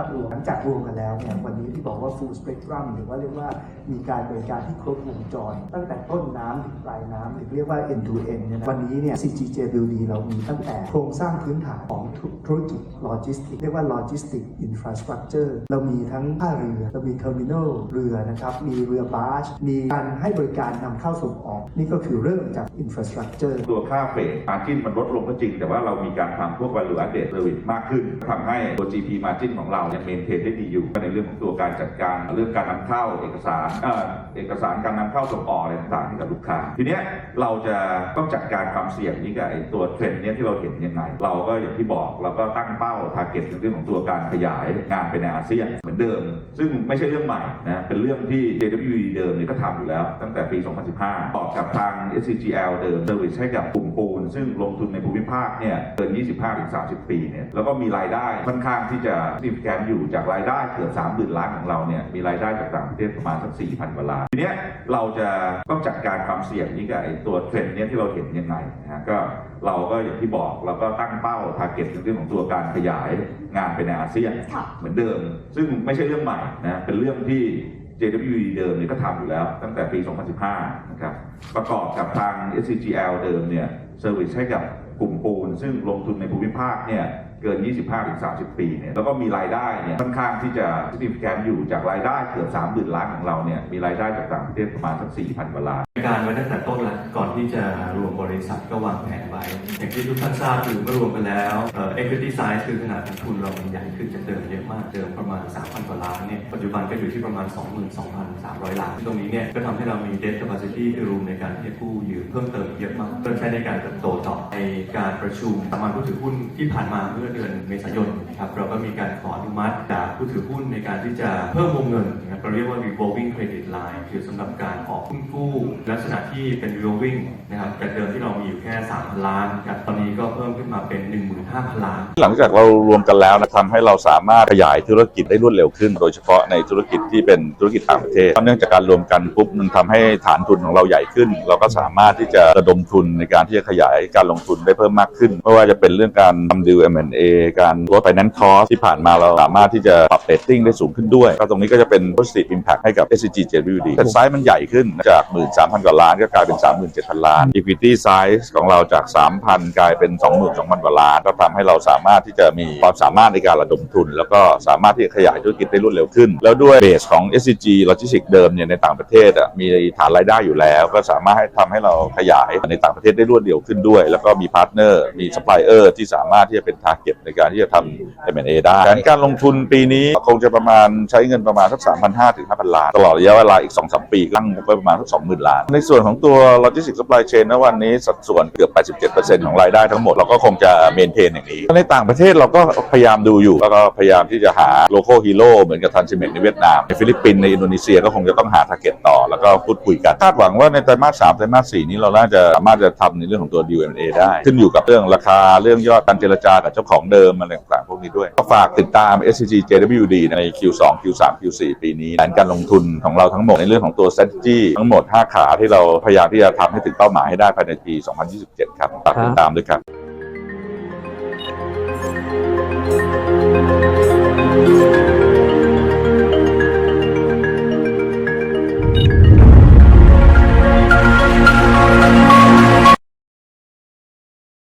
าพรวมหลังจากรวมกันแล้วเนี่ยวันนี้ที่บอกว่า full spectrum หรือว่าเรียกว่ามีการบริการที่ครบวงจร ตั้งแต่ต้นน้ำถึงปลายน้ำหรือเรียกว่า end to end เนี่ยนะวันนี้เนี่ย CGJ BUD เรามีตั้งแต่โครงสร้างพื้นฐานของธุรกิจโลจิสติกเรียกว่า logistic infrastructure เรามีทั้งท่าเรือ เรามี terminal เรือนะครับ มีเรือบาร์ชมีการให้บริการนำเข้าส่งออก นี่ก็คือเริ่มจาก infrastructure ตัวค่าเฟรดมาจิ้นมันลดลงก็จริง แต่ว่าเรามีการทำพวก value added service มากขึ้นทำให้ตัว GP margin ของเรายังเมนเทนได้ดีอยู่ในเรื่องของตัวการจัดการเรื่องการนำเข้าเอกสารเอกสารการนำเข้าส่งออกอะไรต่างๆให้กับลูกค้า ทีเนี้ยเราจะต้องจัดการความเสี่ยงนี้กับตัวเทรนด์เนี้ยที่เราเห็นยังไง เราก็อย่างที่บอกเราก็ตั้งเป้า target ในเรื่องของตัวการขยายงานไปในอาเซียนเหมือนเดิม ซึ่งไม่ใช่เรื่องใหม่นะเป็นเรื่องที่ JWE เดิมเนี่ยก็ทำอยู่แล้วตั้งแต่ปี 2015 ต่อกับทาง SCGL เดิมเซอร์วิสให้กับกลุ่มปูน ซึ่งลงทุนในภูมิภาคเนี่ยเกิน 25-30 ปีเนี่ยแล้วก็มีรายได้ค่อนข้างที่จะสิบแกนอยู่จากรายได้เกือบ30,000ล้านของเราเนี่ยมีรายได้จากต่างประเทศประมาณสัก4,000กว่าล้านทีเนี้ยเราจะต้องจัดการความเสี่ยงนี้กับไอ้ตัวเทรนด์เนี้ยที่เราเห็นยังไงนะฮะก็เราก็อย่างที่บอกเราก็ตั้งเป้า target ในเรื่องของตัวการขยายงานไปในอาเซียนค่ะเหมือนเดิม ซึ่งไม่ใช่เรื่องใหม่นะเป็นเรื่องที่ JWE เดิมเนี่ยก็ทำอยู่แล้วตั้งแต่ปี 2015 นะครับ ประกอบกับทาง SCGL เดิมเนี่ยเซอร์วิสให้กับกลุ่มปูน ซึ่งลงทุนในภูมิภาคเนี่ย เกิน 25ถึง30 ปีเนี่ยแล้วก็มีรายได้เนี่ยค่อนข้างที่จะ significant อยู่จากรายได้เกือบ 30,000 ล้านของเราเนี่ยมีรายได้จากต่างประเทศประมาณสัก4,000กว่าล้านการไว้ตั้งแต่ต้นแล้ว ที่จะรวมบริษัทก็วางแผนไว้ อย่างที่ทุกท่านทราบคือเมื่อรวมกันแล้วเอ่อ equity size คือขนาดของทุนเรามันใหญ่ขึ้นจากเดิมเยอะมากเดิมประมาณ 3,000 กว่าล้านเนี่ยปัจจุบันก็อยู่ที่ประมาณ 22,300 ล้าน ตรงนี้เนี่ยก็ทำให้เรามี debt capacity คือรูมในการที่จะกู้ยืมเพิ่มเติมเยอะมากเพื่อใช้ในการเติบโตต่อในการประชุมสามัญผู้ถือหุ้นที่ผ่านมาเมื่อเดือนเมษายนนะครับเราก็มีการขออนุมัติจากผู้ถือหุ้นในการที่จะเพิ่มวงเงินนะครับเราเรียกว่า revolving credit line คือสำหรับการออกหุ้นกู้ลักษณะที่เป็น revolving นะครับจากเดิมที่เรามีอยู่แค่ 3,000 ล้านครับตอนนี้ก็เพิ่มขึ้นมาเป็น 15,000 ล้าน หลังจากเรารวมกันแล้วนะทำให้เราสามารถขยายธุรกิจได้รวดเร็วขึ้น โดยเฉพาะในธุรกิจที่เป็นธุรกิจต่างประเทศเนื่องจากการรวมกันปุ๊บมันทำให้ฐานทุนของเราใหญ่ขึ้น เราก็สามารถที่จะระดมทุนในการที่จะขยายการลงทุนได้เพิ่มมากขึ้นไม่ว่าจะเป็นเรื่องการทำดิว M&A การลด finance cost ที่ผ่านมาเราสามารถที่จะปรับ rating ได้สูงขึ้นด้วยก็ตรงนี้ก็จะเป็น positive impact ให้กับ SCG JWD แต่ไซส์มันใหญ่ขึ้นจาก 13,000 กว่าล้านก็กลายเป็น 37,000ล้าน equity size ของเราจาก 3,000 กลายเป็น 22,000กว่าล้าน ก็ทำให้เราสามารถที่จะมีความสามารถในการระดมทุน แล้วก็สามารถที่จะขยายธุรกิจได้รวดเร็วขึ้น แล้วด้วยเบสของ SCG Logistics เดิมเนี่ยในต่างประเทศมีฐานรายได้อยู่แล้ว ก็สามารถให้ทำให้เราขยายในต่างประเทศได้รวดเร็วขึ้นด้วย แล้วก็มีพาร์ทเนอร์มีซัพพลายเออร์ที่สามารถที่จะเป็น target ในการที่จะทำ M&A ได้แผนการลงทุนปีนี้คงจะประมาณใช้เงินประมาณสัก3,500ถึง5,000 ล้าน ตลอดระยะเวลาอีก 2-3 ปีตั้งไปประมาณสัก20,000 ล้าน ในส่วนของตัว Logistics Supply Chain ณวันนี้สัดส่วนเกือบ 87%ของรายได้ทั้งหมด เราก็คงจะเมนเทนอย่างนี้ ในต่างประเทศเราก็พยายามดูอยู่ แล้วก็พยายามที่จะหา local hero เหมือนกับทันซิเมนในเวียดนาม ในฟิลิปปินส์ในอินโดนีเซียก็คงจะต้องหา target ต่อ แล้วก็พูดคุยกัน คาดหวังว่าในไตรมาส3ไตรมาส4นี้เราน่าจะสามารถจะทำในเรื่องของตัว DMA ได้ ขึ้นอยู่กับเรื่องราคาเรื่องยอดการเจรจากับเจ้าของเดิมอะไรต่างๆพวกนี้ด้วยก็ฝากติดตาม SCG JWD ใน Q2 Q3 Q4 ปีนี้แผนการลงทุนของเราทั้งหมดในเรื่องของตัว strategy ทั้งหมด 5 ขาที่เราพยายามที่จะทำให้ถึงเป้าหมายให้ได้ภายในปี 2027 ครับฝากติดตามด้วยครับ